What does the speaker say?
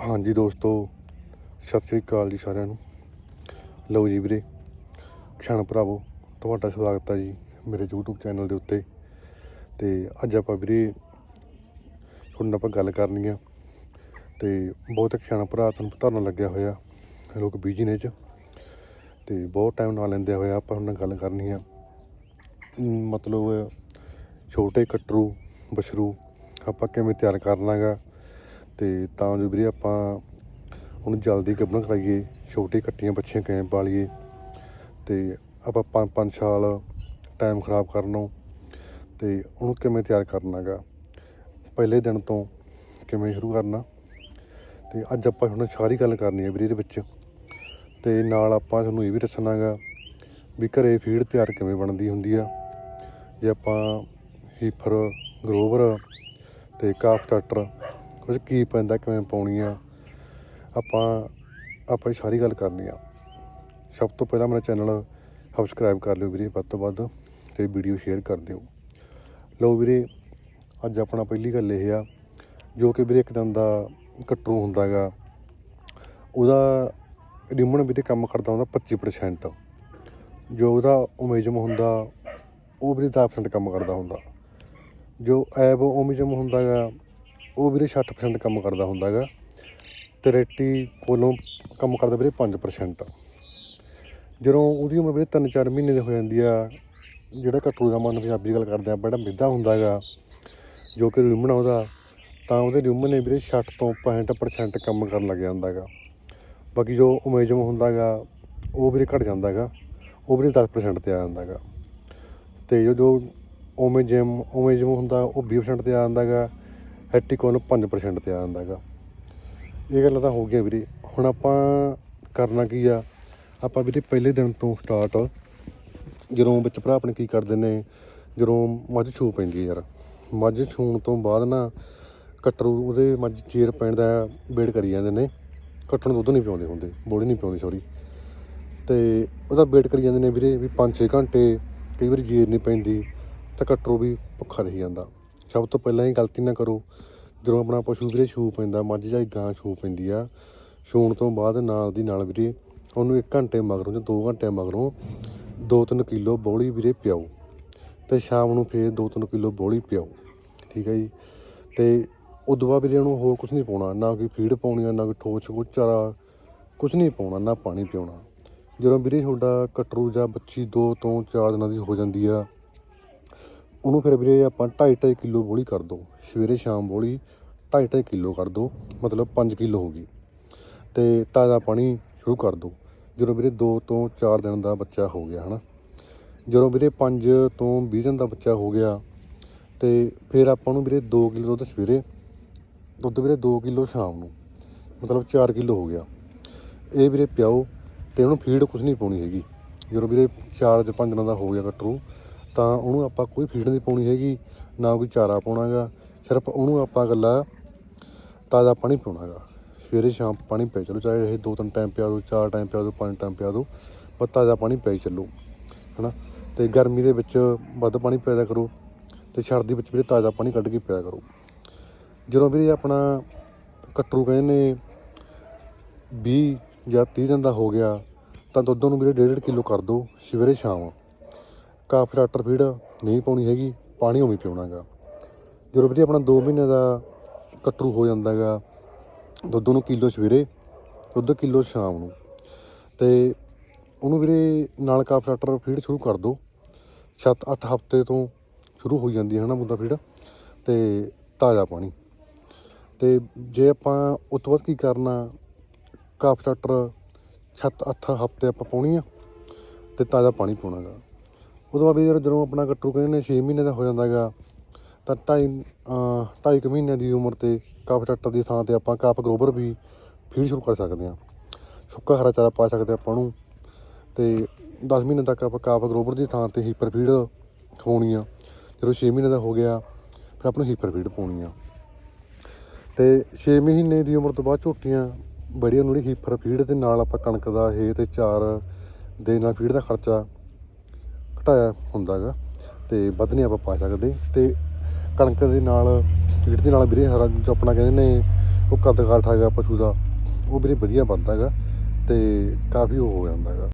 ਹਾਂਜੀ ਦੋਸਤੋ, ਸਤਿ ਸ੍ਰੀ ਅਕਾਲ ਜੀ ਸਾਰਿਆਂ ਨੂੰ। ਲਓ ਜੀ ਵੀਰੇ, ਕਿਸਾਨ ਭਰਾਵੋ, ਤੁਹਾਡਾ ਸਵਾਗਤ ਹੈ ਜੀ ਮੇਰੇ YouTube ਚੈਨਲ ਦੇ ਉੱਤੇ। ਤੇ ਅੱਜ ਆਪਾਂ ਵੀਰੇ, ਤੁਹਾਡੇ ਨਾਲ ਆਪਾਂ ਗੱਲ ਕਰਨੀ ਆ। ਤੇ ਬਹੁਤ ਕਿਸਾਨ ਭਰਾ ਤੁਹਾਨੂੰ ਧਰਨਾ ਲੱਗਿਆ ਹੋਇਆ, ਲੋਕ ਬੀਜੀ ਨੇ ਚ। ਤੇ ਬਹੁਤ ਟਾਈਮ ਨਾਲ ਲੈਂਦੇ ਹੋਇਆ ਆਪਾਂ ਉਹਨਾਂ ਨਾਲ ਗੱਲ ਕਰਨੀ ਆ। ਮਤਲਬ ਛੋਟੇ ਕਟਰੂ ਬਸ਼ਰੂ ਆਪਾਂ ਕਿਵੇਂ ਤਿਆਰ ਕਰਨਾਗਾ ਤੇ ਤਾਂ ਜੋ ਵੀਰੇ ਆਪਾਂ ਉਹਨੂੰ ਜਲਦੀ ਗੱਭਣ ਕਰਾਈਏ ਛੋਟੀ ਕੱਟੀਆਂ ਬੱਚੀਆਂ ਕਿਵੇਂ ਪਾਲੀਏ ਤੇ ਆਪਾਂ ਪੰਜ ਪੰਜ ਸਾਲ ਟਾਈਮ ਖਰਾਬ ਕਰਨੋਂ ਤੇ ਉਹਨੂੰ ਕਿਵੇਂ ਤਿਆਰ ਕਰਨਾਗਾ। ਪਹਿਲੇ ਦਿਨ ਤੋਂ ਕਿਵੇਂ ਸ਼ੁਰੂ ਕਰਨਾ। ਤੇ ਅੱਜ ਆਪਾਂ ਹੁਣ ਸਾਰੀ ਗੱਲ ਕਰਨੀ ਹੈ ਵੀਰੇ ਇਹਦੇ ਵਿੱਚ। ਤੇ ਨਾਲ ਆਪਾਂ ਤੁਹਾਨੂੰ ਇਹ ਵੀ ਦੱਸਣਾਗਾ ਵੀ ਘਰੇ ਫੀਡ ਤਿਆਰ ਕਿਵੇਂ ਬਣਦੀ ਹੁੰਦੀ ਆ। ਜੇ ਆਪਾਂ ਹੀਫਰ ਗਰੋਵਰ ਤੇ ਕਾਫ ਸਟਾਰਟਰ ਕੁਝ ਕੀ ਪੈਂਦਾ, ਕਿਵੇਂ ਪਾਉਣੀ ਆ, ਆਪਾਂ ਆਪਾਂ ਸਾਰੀ ਗੱਲ ਕਰਨੀ ਆ। ਸਭ ਤੋਂ ਪਹਿਲਾਂ ਮੇਰਾ ਚੈਨਲ ਸਬਸਕ੍ਰਾਈਬ ਕਰ ਲਿਓ ਵੀਰੇ, ਵੱਧ ਤੋਂ ਵੱਧ, ਤੇ ਵੀਡੀਓ ਸ਼ੇਅਰ ਕਰ ਦਿਓ। ਲਓ ਵੀਰੇ, ਅੱਜ ਆਪਣਾ ਪਹਿਲੀ ਗੱਲ ਇਹ ਆ, ਜੋ ਕਿ ਵੀਰੇ ਇੱਕ ਦਿਨ ਦਾ ਕਟਰੂ ਹੁੰਦਾਗਾ ਉਹਦਾ ਰਿਮਨ ਵੀਰੇ ਕੰਮ ਕਰਦਾ ਹੁੰਦਾ 25% ਜੋ ਉਹਦਾ ਉਮੇਜਮ ਹੁੰਦਾ, ਉਹ ਵੀਰੇ 10% ਕੰਮ ਕਰਦਾ ਹੁੰਦਾ। ਜੋ ਐਬ ਉਮੇਜਮ ਹੁੰਦਾਗਾ ਉਹ ਵੀਰੇ 60% ਕੰਮ ਕਰਦਾ ਹੁੰਦਾਗਾ ਤੇ ਰੇਟੀ ਕੋਲੋਂ ਕੰਮ ਕਰਦਾ ਵੀਰੇ 5% ਜਦੋਂ ਉਹਦੀ ਉਮਰ ਵੀਰੇ 3-4 ਮਹੀਨੇ ਦੀ ਹੋ ਜਾਂਦੀ ਆ, ਜਿਹੜਾ ਕਟਰੂ ਦਾ ਮਨ ਪੰਜਾਬੀ ਗੱਲ ਕਰਦੇ ਆ, ਬੜਾ ਮਿੱਧਾ ਹੁੰਦਾ ਹੁੰਦਾਗਾ ਜੋ ਕਿ ਰਿਮਨ ਉਹਦਾ ਤਾਂ ਉਹਦੇ ਰਿਮਨ ਨੇ ਵੀਰੇ 60 ਤੋਂ 65% ਕੰਮ ਕਰਨ ਲੱਗ ਜਾਂਦਾਗਾ ਬਾਕੀ ਜੋ ਉਮੇਜਮ ਹੁੰਦਾਗਾ ਉਹ ਵੀਰੇ ਘਟ ਜਾਂਦਾਗਾ ਉਹ ਵੀਰੇ 10% ਤੇ ਆ ਜਾਂਦਾ ਜਾਂਦਾਗਾ ਤੇ ਜੋ ਜੋ ਓਮੇਜਮ ਓਮੇਜਮ ਹੁੰਦਾ, ਉਹ 20% ਤੇ ਆ ਜਾਂਦਾ ਜਾਂਦਾਗਾ ਹੈਟੀਕੋਨ 5% ਤੇ ਆ ਜਾਂਦਾ ਜਾਂਦਾਗਾ ਇਹ ਗੱਲਾਂ ਤਾਂ ਹੋ ਗਈਆਂ ਵੀਰੇ। ਹੁਣ ਆਪਾਂ ਕਰਨਾ ਕੀ ਆ? ਆਪਾਂ ਵੀਰੇ ਪਹਿਲੇ ਦਿਨ ਤੋਂ ਸਟਾਰਟ ਜਦੋਂ ਵਿੱਚ ਭਰਾ ਆਪਣੇ ਕੀ ਕਰਦੇ ਨੇ, ਜਦੋਂ ਮੱਝ ਛੂ ਪੈਂਦੀ ਯਾਰ। ਮੱਝ ਛੂਣ ਤੋਂ ਬਾਅਦ ਨਾ ਕਟਰੂ ਉਹਦੇ ਮੱਝ ਚੀਰ ਪੈਣ ਦਾ ਵੇਟ ਕਰੀ ਜਾਂਦੇ ਨੇ। ਕੱਟਣ ਦੁੱਧ ਨਹੀਂ ਪਿਆਉਂਦੇ ਹੁੰਦੇ ਬੋੜੀ ਨਹੀਂ ਪਿਆਉਂਦੀ ਸੌਰੀ ਤੇ ਉਹਦਾ ਵੇਟ ਕਰੀ ਜਾਂਦੇ ਨੇ ਵੀਰੇ ਵੀ 5-6 ਘੰਟੇ, ਕਈ ਵਾਰੀ ਜੀਰ ਨਹੀਂ ਪੈਂਦੀ, ਤਾਂ ਕਟਰੂ ਵੀ ਭੁੱਖਾ ਰਹੀ ਜਾਂਦਾ। ਸਭ ਤੋਂ ਪਹਿਲਾਂ ਇਹ ਗਲਤੀ ਨਾ ਕਰੋ। ਜਦੋਂ ਆਪਣਾ ਪਸ਼ੂ ਵੀਰੇ ਛੂ ਪੈਂਦਾ, ਮੱਝ ਜਾਂ ਗਾਂ ਛੂ ਪੈਂਦੀ ਆ, ਛੂਣ ਤੋਂ ਬਾਅਦ ਨਾਲ ਦੀ ਨਾਲ ਵੀਰੇ ਉਹਨੂੰ 1 ਘੰਟੇ ਮਗਰੋਂ ਜਾਂ 2 ਘੰਟੇ ਮਗਰੋਂ 2-3 ਕਿਲੋ ਬੋਲੀ ਵੀਰੇ ਪਿਆਓ ਤੇ ਸ਼ਾਮ ਨੂੰ ਫੇਰ 2-3 ਕਿਲੋ ਬੋਲੀ ਪਿਆਓ, ਠੀਕ ਹੈ ਜੀ। ਤੇ ਉਦੋਂ ਬਾਅਦ ਵੀਰੇ ਉਹਨੂੰ ਹੋਰ ਕੁਝ ਨਹੀਂ ਪਾਉਣਾ, ਨਾ ਕੋਈ ਫੀਡ ਪਾਉਣੀ ਆ, ਨਾ ਕੋਈ ਠੋਸ ਕੋਈ ਚਾਰਾ ਕੁਝ ਨਹੀਂ ਪਾਉਣਾ, ਨਾ ਪਾਣੀ ਪਿਆਉਣਾ ਜਦੋਂ ਵੀਰੇ ਤੁਹਾਡਾ ਕਟਰੂ ਜਾਂ ਬੱਚੀ 2 ਤੋਂ 4 ਦਿਨਾਂ ਦੀ ਹੋ ਜਾਂਦੀ ਆ ਉਹਨੂੰ ਫਿਰ ਵੀਰੇ ਆਪਾਂ 2.5 ਕਿਲੋ ਬੋਲੀ ਕਰ ਦੋ ਸਵੇਰੇ ਸ਼ਾਮ ਬੋਲੀ 2.5 ਕਿਲੋ ਕਰ ਦੋ ਮਤਲਬ 5 ਕਿਲੋ ਹੋ ਗਈ। ਤੇ ਤਾਜ਼ਾ ਪਾਣੀ ਸ਼ੁਰੂ ਕਰ ਦੋ ਜਦੋਂ ਵੀਰੇ 2 ਤੋਂ 4 ਦਿਨ ਦਾ ਬੱਚਾ ਹੋ ਗਿਆ, ਹਨਾ? ਜਦੋਂ ਵੀਰੇ 5 ਤੋਂ 20 ਦਿਨ ਦਾ ਬੱਚਾ ਹੋ ਗਿਆ, ਤੇ ਫਿਰ ਆਪਾਂ ਨੂੰ ਵੀਰੇ 2 ਕਿਲੋ ਦੁੱਧ ਸਵੇਰੇ, ਦੁੱਧ ਵੀਰੇ 2 ਕਿਲੋ ਸ਼ਾਮ ਨੂੰ, ਮਤਲਬ 4 ਕਿਲੋ ਹੋ ਗਿਆ। ਇਹ ਵੀਰੇ ਪਿਆਓ ਤੇ ਉਹਨੂੰ ਫੀਡ ਕੁਝ ਨਹੀਂ ਪਾਉਣੀ ਹੈਗੀ। ਜਦੋਂ ਵੀਰੇ 4 ਜਾਂ 5 ਦਿਨਾਂ ਦਾ ਹੋ ਗਿਆ ਕਟਰੂ ਤਾਂ ਉਹਨੂੰ ਆਪਾਂ ਕੋਈ ਫੀਡ ਨਹੀਂ ਪਾਉਣੀ ਹੈਗੀ, ਨਾ ਕੋਈ ਚਾਰਾ ਪਾਉਣਾਗਾ, ਸਿਰਫ ਉਹਨੂੰ ਆਪਾਂ ਗੱਲਾ ਤਾਜ਼ਾ ਪਾਣੀ ਪਿਉਣਾਗਾ। ਸਵੇਰੇ ਸ਼ਾਮ ਪਾਣੀ ਪੈ ਚਲੋ, ਚਾਹੇ ਇਹ ਦੋ ਤਿੰਨ ਟਾਈਮ ਪਿਆ ਦੋ, ਚਾਰ ਟਾਈਮ ਪਿਆ ਦੋ, ਪੰਜ ਟਾਈਮ ਪਿਆ ਦੋ, ਪਰ ਤਾਜ਼ਾ ਪਾਣੀ ਪੈ ਚੱਲੋ, ਹਨਾ? ਤੇ ਗਰਮੀ ਦੇ ਵਿੱਚ ਵੱਧ ਪਾਣੀ ਪਿਆਦਾ ਕਰੋ, ਤੇ ਸਰਦੀ ਵਿੱਚ ਵੀਰੇ ਤਾਜ਼ਾ ਪਾਣੀ ਕੱਢ ਕੇ ਪਿਆ ਕਰੋ। ਜਦੋਂ ਵੀਰੇ ਆਪਣਾ ਕਟਰੂ ਕਹਿੰਦੇ ਨੇ 20 ਜਾਂ 30 ਦਿਨ ਦਾ ਹੋ ਗਿਆ, ਤਾਂ ਦੁੱਧ ਨੂੰ ਵੀਰੇ 1.5 ਕਿਲੋ ਕਰ ਦਿਓ ਸਵੇਰੇ ਸ਼ਾਮ। ਕਾਫ ਡਾਕਟਰ ਫੀਡ ਨਹੀਂ ਪਾਉਣੀ ਹੈਗੀ, ਪਾਣੀ ਉਵੇਂ ਪਿਉਣਾਗਾ। ਜਦੋਂ ਵੀਰੇ ਆਪਣਾ 2 ਮਹੀਨੇ ਦਾ ਕਟਰੂ ਹੋ ਜਾਂਦਾਗਾ, ਦੁੱਧ ਨੂੰ ਕਿਲੋ ਸਵੇਰੇ, ਦੁੱਧ ਕਿਲੋ ਸ਼ਾਮ ਨੂੰ। ਤੇ ਉਹਨੂੰ ਵੀਰੇ ਨਾਲ ਕਾਫ ਡਾਕਟਰ ਫੀਡ ਸ਼ੁਰੂ ਕਰ ਦਿਓ 7-8 ਹਫ਼ਤੇ ਤੋਂ ਸ਼ੁਰੂ ਹੋ ਜਾਂਦੀ ਹੈ ਨਾ ਬੁੱਧਾ ਫੀਡ ਤੇ ਤਾਜ਼ਾ ਪਾਣੀ। ਤੇ ਜੇ ਆਪਾਂ ਉਸ ਤੋਂ ਬਾਅਦ ਕੀ ਕਰਨਾ, ਕਾਫ ਡਾਕਟਰ 7-8 ਹਫ਼ਤੇ ਆਪਾਂ ਪਾਉਣੀ ਆ, ਤੇ ਤਾਜ਼ਾ ਪਾਣੀ ਪਾਉਣਾਗਾ। ਉਦੋਂ ਬਾਅਦ ਵੀਰੇ ਜਦੋਂ ਆਪਣਾ ਕੱਟੂ ਕਹਿੰਦੇ ਨੇ 6 ਮਹੀਨੇ ਦਾ ਹੋ ਜਾਂਦਾਗਾ ਤਾਂ ਢਾਈ ਢਾਈ ਕੁ ਮਹੀਨੇ ਦੀ ਉਮਰ ਤੇ ਕਾਫ ਡਾਕਟਰ ਦੀ ਥਾਂ ਤੇ ਆਪਾਂ ਕਾਫ ਗਰੋਬਰ ਵੀ ਫੀਡ ਸ਼ੁਰੂ ਕਰ ਸਕਦੇ ਹਾਂ। ਸੁੱਕਾ ਹਰਾ ਚਾਰਾ ਪਾ ਸਕਦੇ ਆਪਾਂ ਨੂੰ ਤੇ 10 ਮਹੀਨੇ ਤੱਕ ਆਪਾਂ ਕਾਫ ਗਰੋਬਰ ਦੀ ਥਾਂ ਤੇ ਹੀਪਰ ਫੀਡ ਖਵਾਉਣੀ ਆ। ਜਦੋਂ 6 ਮਹੀਨੇ ਦਾ ਹੋ ਗਿਆ, ਫਿਰ ਆਪਾਂ ਨੂੰ ਹੀਪਰ ਫੀਡ ਪਾਉਣੀ ਆ। ਤੇ 6 ਮਹੀਨੇ ਦੀ ਉਮਰ ਤੋਂ ਬਾਅਦ ਝੋਟੀਆਂ ਬੜੀਆਂ ਨੂੰ ਹੀਪਰ ਫੀਡ ਦੇ ਨਾਲ ਆਪਾਂ ਕਣਕ ਦਾ ਹੇ ਤੇ ਚਾਰ ਦੇ ਨਾਲ ਫੀਡ ਦਾ ਖਰਚਾ ਹੁੰਦਾ ਹੁੰਦਾਗਾ ਤੇ ਵੱਧ ਨਹੀਂ ਆਪਾਂ ਪਾ ਸਕਦੇ ਤੇ ਕਣਕ ਦੇ ਨਾਲ ਫੀਡ ਦੇ ਨਾਲ ਵੀਰੇ ਹਰਾ ਜੋ ਆਪਣਾ ਕਹਿੰਦੇ ਨੇ ਉਹ ਕੱਦ ਕਾਠ ਹੈਗਾ ਪਸ਼ੂ ਦਾ, ਉਹ ਵੀਰੇ ਵਧੀਆ ਵੱਧਦਾ ਹੈਗਾ ਤੇ ਕਾਫੀ ਉਹ ਹੋ ਜਾਂਦਾ ਹੈਗਾ।